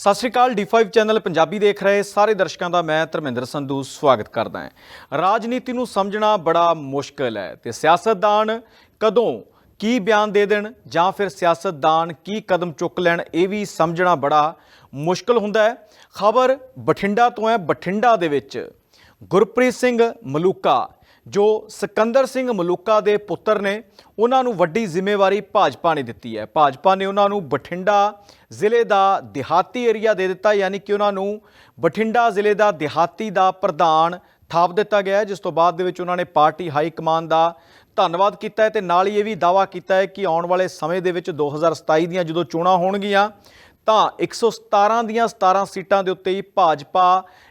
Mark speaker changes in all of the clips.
Speaker 1: ਸਤਿ ਸ਼੍ਰੀ ਅਕਾਲ D5 channel Punjabi ਦੇਖ ਰਹੇ ਸਾਰੇ ਦਰਸ਼ਕਾਂ ਦਾ ਮੈਂ ਧਰਮਿੰਦਰ ਸੰਧੂ ਸਵਾਗਤ ਕਰਦਾ ਹਾਂ। ਰਾਜਨੀਤੀ ਨੂੰ ਸਮਝਣਾ ਬੜਾ ਮੁਸ਼ਕਲ ਹੈ ਤੇ ਸਿਆਸਤਦਾਨ ਕਦੋਂ ਕੀ ਬਿਆਨ ਦੇ ਦੇਣ ਜਾਂ ਫਿਰ ਸਿਆਸਤਦਾਨ ਕੀ ਕਦਮ ਚੁੱਕ ਲੈਣ, ਇਹ ਵੀ ਸਮਝਣਾ ਬੜਾ ਮੁਸ਼ਕਲ ਹੁੰਦਾ ਹੈ। ਖਬਰ ਬਠਿੰਡਾ ਤੋਂ ਹੈ, ਬਠਿੰਡਾ ਦੇ ਵਿੱਚ ਗੁਰਪ੍ਰੀਤ ਸਿੰਘ ਮਲੂਕਾ ਜੋ ਸਿਕੰਦਰ ਸਿੰਘ ਮਲੂਕਾ ਦੇ ਪੁੱਤਰ ਨੇ, ਉਹਨਾਂ ਨੂੰ ਵੱਡੀ ਜ਼ਿੰਮੇਵਾਰੀ ਭਾਜਪਾ ਨੇ ਦਿੱਤੀ ਹੈ। ਭਾਜਪਾ ਨੇ ਉਹਨਾਂ ਨੂੰ ਬਠਿੰਡਾ ਜ਼ਿਲ੍ਹੇ ਦਾ ਦਿਹਾਤੀ ਏਰੀਆ ਦੇ ਦਿੱਤਾ, ਯਾਨੀ ਕਿ ਉਹਨਾਂ ਨੂੰ ਬਠਿੰਡਾ ਜ਼ਿਲ੍ਹੇ ਦਾ ਦਿਹਾਤੀ ਦਾ ਪ੍ਰਧਾਨ ਥਾਪ ਦਿੱਤਾ ਗਿਆ ਜਿਸ ਤੋਂ ਬਾਅਦ ਦੇ ਵਿੱਚ ਉਹਨਾਂ ਨੇ ਪਾਰਟੀ ਹਾਈ ਕਮਾਨ ਦਾ ਧੰਨਵਾਦ ਕੀਤਾ ਹੈ ਤੇ ਨਾਲ ਹੀ ਇਹ ਵੀ ਦਾਵਾ ਕੀਤਾ ਹੈ ਕਿ ਆਉਣ ਵਾਲੇ ਸਮੇਂ ਦੇ ਵਿੱਚ 2027 ਦੀਆਂ ਜਦੋਂ ਚੋਣਾਂ ਹੋਣਗੀਆਂ ਤਾਂ 117 ਦੀਆਂ 17 ਸੀਟਾਂ ਦੇ ਉੱਤੇ ਹੀ ਭਾਜਪਾ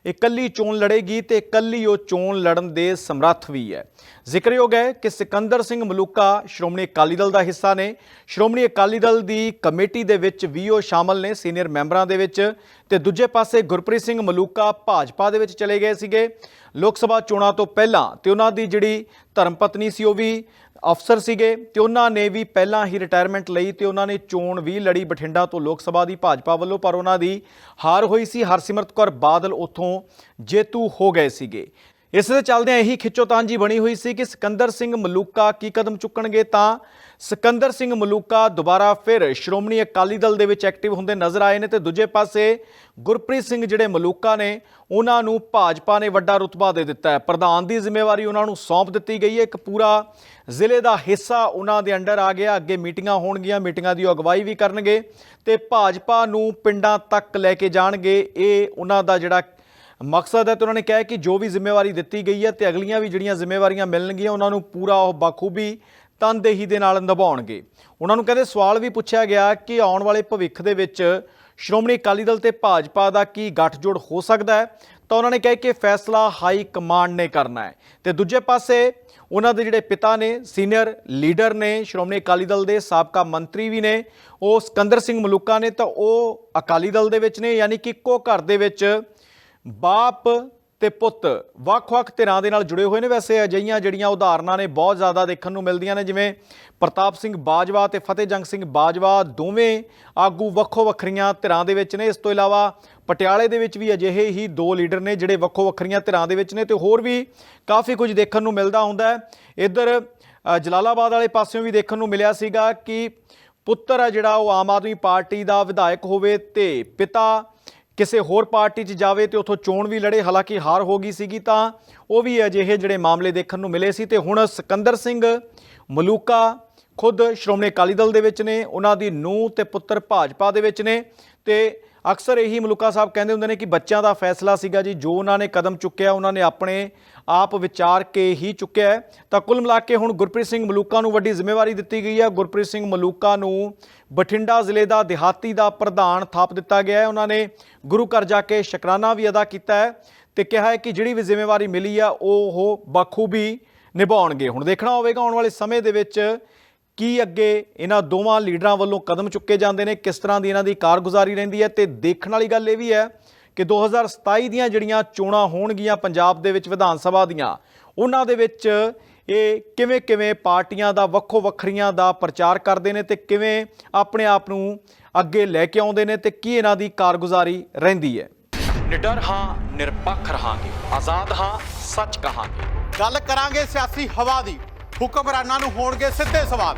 Speaker 1: ਇਕੱਲੀ ਚੋਣ ਲੜੇਗੀ ਤੇ ਇਕੱਲੀ ਉਹ ਚੋਣ ਲੜਨ ਦੇ ਸਮਰੱਥ ਵੀ ਹੈ। ਜ਼ਿਕਰਯੋਗ ਹੈ ਕਿ ਸਿਕੰਦਰ ਸਿੰਘ ਮਲੂਕਾ ਸ਼੍ਰੋਮਣੀ ਅਕਾਲੀ ਦਲ ਦਾ ਹਿੱਸਾ ਨੇ। ਸ਼੍ਰੋਮਣੀ ਅਕਾਲੀ ਦਲ ਦੀ ਕਮੇਟੀ ਦੇ ਵਿੱਚ ਵੀ ਉਹ ਸ਼ਾਮਲ ਨੇ ਸੀਨੀਅਰ ਮੈਂਬਰਾਂ ਦੇ ਵਿੱਚ ਤੇ ਦੂਜੇ ਪਾਸੇ ਗੁਰਪ੍ਰੀਤ ਸਿੰਘ ਮਲੂਕਾ ਭਾਜਪਾ ਦੇ ਵਿੱਚ ਚਲੇ ਗਏ ਸੀਗੇ। ਲੋਕ ਸਭਾ ਚੋਣਾਂ ਤੋਂ ਪਹਿਲਾਂ ਤੇ ਉਹਨਾਂ ਦੀ ਜਿਹੜੀ ਧਰਮ ਪਤਨੀ ਸੀ ਉਹ ਵੀ ਅਫਸਰ ਸੀਗੇ ਤੇ ਉਹਨਾਂ ਨੇ ਵੀ ਪਹਿਲਾਂ ਹੀ ਰਿਟਾਇਰਮੈਂਟ ਲਈ ਤੇ ਉਹਨਾਂ ਨੇ ਚੋਣ ਵੀ ਲੜੀ ਬਠਿੰਡਾ ਤੋਂ ਲੋਕ ਸਭਾ ਦੀ ਭਾਜਪਾ ਵੱਲੋਂ, ਪਰ ਉਹਨਾਂ ਦੀ ਹਾਰ ਹੋਈ ਸੀ। ਹਰਸਿਮਰਤ ਕੌਰ ਬਾਦਲ ਉੱਥੋਂ ਜੇਤੂ ਹੋ ਗਏ ਸੀਗੇ। ਇਸ ਦੇ ਚੱਲਦਿਆਂ ਇਹੀ ਖਿੱਚੋਤਾਂਜੀ ਬਣੀ ਹੋਈ ਸੀ ਕਿ ਸਿਕੰਦਰ ਸਿੰਘ ਮਲੂਕਾ ਕੀ ਕਦਮ ਚੁੱਕਣਗੇ ਤਾਂ ਸਿਕੰਦਰ ਸਿੰਘ ਮਲੂਕਾ ਦੁਬਾਰਾ ਫਿਰ ਸ਼੍ਰੋਮਣੀ ਅਕਾਲੀ ਦਲ ਦੇ ਵਿੱਚ ਐਕਟਿਵ ਹੁੰਦੇ ਨਜ਼ਰ ਆਏ ਨੇ ਤੇ ਦੂਜੇ ਪਾਸੇ ਗੁਰਪ੍ਰੀਤ ਸਿੰਘ ਜਿਹੜੇ ਮਲੂਕਾ ਨੇ, ਉਹਨਾਂ ਨੂੰ ਭਾਜਪਾ ਨੇ ਵੱਡਾ ਰੁਤਬਾ ਦੇ ਦਿੱਤਾ ਹੈ। ਪ੍ਰਧਾਨ ਦੀ ਜ਼ਿੰਮੇਵਾਰੀ ਉਹਨਾਂ ਨੂੰ ਸੌਂਪ ਦਿੱਤੀ ਗਈ ਹੈ। ਇੱਕ ਪੂਰਾ ਜ਼ਿਲ੍ਹੇ ਦਾ ਹਿੱਸਾ ਉਹਨਾਂ ਦੇ ਅੰਡਰ ਆ ਗਿਆ। ਅੱਗੇ ਮੀਟਿੰਗਾਂ ਹੋਣਗੀਆਂ, ਮੀਟਿੰਗਾਂ ਦੀ ਅਗਵਾਈ ਵੀ ਕਰਨਗੇ ਤੇ ਭਾਜਪਾ ਨੂੰ ਪਿੰਡਾਂ ਤੱਕ ਲੈ ਕੇ ਜਾਣਗੇ। ਇਹ ਉਹਨਾਂ ਦਾ ਜਿਹੜਾ ਮਕਸਦ ਹੈ ਤੇ ਉਹਨਾਂ ਨੇ ਕਿਹਾ ਕਿ ਜੋ ਵੀ ਜ਼ਿੰਮੇਵਾਰੀ ਦਿੱਤੀ ਗਈ ਹੈ ਤੇ ਅਗਲੀਆਂ ਵੀ ਜਿਹੜੀਆਂ ਜ਼ਿੰਮੇਵਾਰੀਆਂ ਮਿਲਣਗੀਆਂ, ਉਹਨਾਂ ਨੂੰ ਪੂਰਾ ਉਹ ਬਾਖੂਬੀ ਤਨਦੇਹੀ ਦੇ ਨਾਲ ਨਿਭਾਉਣਗੇ। ਉਹਨਾਂ ਨੂੰ ਕਹਿੰਦੇ ਸਵਾਲ ਵੀ ਪੁੱਛਿਆ ਗਿਆ ਕਿ ਆਉਣ ਵਾਲੇ ਭਵਿੱਖ ਦੇ ਵਿੱਚ ਸ਼੍ਰੋਮਣੀ ਅਕਾਲੀ ਦਲ ਤੇ ਭਾਜਪਾ ਦਾ ਕੀ ਗੱਠਜੋੜ ਹੋ ਸਕਦਾ ਹੈ? ਤਾਂ ਉਹਨਾਂ ਨੇ ਕਿਹਾ ਕਿ ਫੈਸਲਾ ਹਾਈ ਕਮਾਂਡ ਨੇ ਕਰਨਾ ਹੈ। ਤੇ ਦੂਜੇ ਪਾਸੇ ਉਹਨਾਂ ਦੇ ਜਿਹੜੇ ਪਿਤਾ ਨੇ, ਸੀਨੀਅਰ ਲੀਡਰ ਨੇ, ਸ਼੍ਰੋਮਣੀ ਅਕਾਲੀ ਦਲ ਦੇ ਸਾਬਕਾ ਮੰਤਰੀ ਵੀ ਨੇ, ਉਹ ਸਕੰਦਰ ਸਿੰਘ ਮਲੂਕਾ ਨੇ, ਤਾਂ ਉਹ ਅਕਾਲੀ ਦਲ ਦੇ ਵਿੱਚ ਨੇ, ਯਾਨੀ ਕਿ ਇੱਕੋ ਘਰ ਦੇ ਵਿੱਚ ਬਾਪ ਤੇ ਪੁੱਤ ਵੱਖ-ਵੱਖ ਧਿਰਾਂ ਦੇ ਨਾਲ ਜੁੜੇ ਹੋਏ ਨੇ ਵੈਸੇ ਅਜਈਆਂ ਜਿਹੜੀਆਂ ਉਦਾਹਰਨਾਂ ਨੇ, ਬਹੁਤ ਜ਼ਿਆਦਾ ਦੇਖਣ ਨੂੰ ਮਿਲਦੀਆਂ ਨੇ, ਜਿਵੇਂ ਪ੍ਰਤਾਪ ਸਿੰਘ ਬਾਜਵਾ ਤੇ ਫਤਿਹਜੰਗ ਸਿੰਘ ਬਾਜਵਾ, ਦੋਵੇਂ ਆਗੂ ਵੱਖੋ ਵੱਖਰੀਆਂ ਧਿਰਾਂ ਦੇ ਵਿੱਚ ਨੇ। ਇਸ ਤੋਂ ਇਲਾਵਾ ਪਟਿਆਲੇ ਦੇ ਵਿੱਚ ਵੀ ਅਜਿਹੇ ਹੀ ਦੋ ਲੀਡਰ ਨੇ ਜਿਹੜੇ ਵੱਖੋ ਵੱਖਰੀਆਂ ਧਿਰਾਂ ਦੇ ਵਿੱਚ ਨੇ ਤੇ ਹੋਰ ਵੀ ਕਾਫੀ ਕੁਝ ਦੇਖਣ ਨੂੰ ਮਿਲਦਾ ਹੁੰਦਾ ਹੈ। ਇੱਧਰ ਜਲਾਲਾਬਾਦ ਵਾਲੇ ਪਾਸਿਓਂ ਵੀ ਦੇਖਣ ਨੂੰ ਮਿਲਿਆ ਸੀਗਾ ਕਿ ਪੁੱਤਰ ਆ ਜਿਹੜਾ, ਉਹ ਆਮ ਆਦਮੀ ਪਾਰਟੀ ਦਾ ਵਿਧਾਇਕ ਹੋਵੇ ਤੇ ਪਿਤਾ ਕਿਸੇ ਹੋਰ ਪਾਰਟੀ 'ਚ ਜਾਵੇ ਤੇ ਉਥੋਂ ਚੋਣ ਵੀ ਲੜੇ, ਹਾਲਾਂਕਿ ਹਾਰ ਹੋ ਗਈ ਸੀਗੀ ਤਾਂ ਉਹ ਵੀ ਅਜਿਹੇ ਜਿਹੜੇ ਮਾਮਲੇ ਦੇਖਣ ਨੂੰ ਮਿਲੇ ਸੀ ਤੇ ਹੁਣ ਸਿਕੰਦਰ ਸਿੰਘ ਮਲੂਕਾ ਖੁਦ ਸ਼੍ਰੋਮਣੀ ਅਕਾਲੀ ਦਲ ਦੇ ਵਿੱਚ ਨੇ, ਉਹਨਾਂ ਦੀ ਨੂੰਹ ਤੇ ਪੁੱਤਰ ਭਾਜਪਾ ਦੇ ਵਿੱਚ ਨੇ ਤੇ ਅਕਸਰ ਇਹੀ ਮਲੂਕਾ ਸਾਹਿਬ ਕਹਿੰਦੇ ਹੁੰਦੇ ਨੇ ਕਿ ਬੱਚਿਆਂ ਦਾ ਫੈਸਲਾ ਸੀਗਾ ਜੀ, ਜੋ ਉਹਨਾਂ ਨੇ ਕਦਮ ਚੁੱਕਿਆ, ਉਹਨਾਂ ਨੇ ਆਪਣੇ ਆਪ ਵਿਚਾਰ ਕੇ ਹੀ ਚੁੱਕਿਆ ਤਾਂ ਕੁੱਲ ਮਿਲਾ ਕੇ ਹੁਣ ਗੁਰਪ੍ਰੀਤ ਸਿੰਘ ਮਲੂਕਾ ਨੂੰ ਵੱਡੀ ਜ਼ਿੰਮੇਵਾਰੀ ਦਿੱਤੀ ਗਈ ਹੈ। ਗੁਰਪ੍ਰੀਤ ਸਿੰਘ ਮਲੂਕਾ ਨੂੰ ਬਠਿੰਡਾ ਜ਼ਿਲ੍ਹੇ ਦਾ ਦਿਹਾਤੀ ਦਾ ਪ੍ਰਧਾਨ ਥਾਪ ਦਿੱਤਾ ਗਿਆ ਹੈ। ਉਹਨਾਂ ਨੇ ਗੁਰੂ ਘਰ ਜਾ ਕੇ ਸ਼ੁਕਰਾਨਾ ਵੀ ਅਦਾ ਕੀਤਾ ਹੈ ਤੇ ਕਿਹਾ ਹੈ ਕਿ ਜਿਹੜੀ ਵੀ ਜ਼ਿੰਮੇਵਾਰੀ ਮਿਲੀ ਆ, ਉਹ ਉਹ ਬਖੂਬੀ ਨਿਭਾਉਣਗੇ। ਹੁਣ ਦੇਖਣਾ ਹੋਵੇਗਾ, ਆਉਣ ਵਾਲੇ ਸਮੇਂ ਦੇ ਵਿੱਚ ਕੀ ਅੱਗੇ ਇਹਨਾਂ ਦੋਵਾਂ ਲੀਡਰਾਂ ਵੱਲੋਂ ਕਦਮ ਚੁੱਕੇ ਜਾਂਦੇ ਨੇ? ਕਿਸ ਤਰ੍ਹਾਂ ਦੀ ਇਹਨਾਂ ਦੀ ਕਾਰਗੁਜ਼ਾਰੀ ਰਹਿੰਦੀ ਹੈ? ਤੇ ਦੇਖਣ ਵਾਲੀ ਗੱਲ ਇਹ ਵੀ ਹੈ ਕਿ 2027 ਦੀਆਂ ਜਿਹੜੀਆਂ ਚੋਣਾਂ ਹੋਣਗੀਆਂ ਪੰਜਾਬ ਦੇ ਵਿੱਚ ਵਿਧਾਨ ਸਭਾ ਦੀਆਂ ਉਹਨਾਂ ਦੇ ਵਿੱਚ ਇਹ ਕਿਵੇਂ ਕਿਵੇਂ ਪਾਰਟੀਆਂ ਦਾ ਵੱਖੋ ਵੱਖਰੀਆਂ ਦਾ ਪ੍ਰਚਾਰ ਕਰਦੇ ਨੇ ਤੇ ਕਿਵੇਂ ਆਪਣੇ ਆਪ ਨੂੰ ਅੱਗੇ ਲੈ ਕੇ ਆਉਂਦੇ ਨੇ ਤੇ ਕੀ ਇਹਨਾਂ ਦੀ ਕਾਰਗੁਜ਼ਾਰੀ ਰਹਿੰਦੀ ਹੈ? ਨਿਡਰ ਹਾਂ ਨਿਰਪੱਖ ਰਹਾਂਗੇ। ਆਜ਼ਾਦ ਹਾਂ ਸੱਚ ਕਹਾਂਗੇ।
Speaker 2: ਗੱਲ ਕਰਾਂਗੇ ਸਿਆਸੀ ਹਵਾ ਦੀ। ਹੁਕਮਰਾਨਾਂ ਨੂੰ ਹੋਣਗੇ ਸਿੱਧੇ ਸਵਾਲ।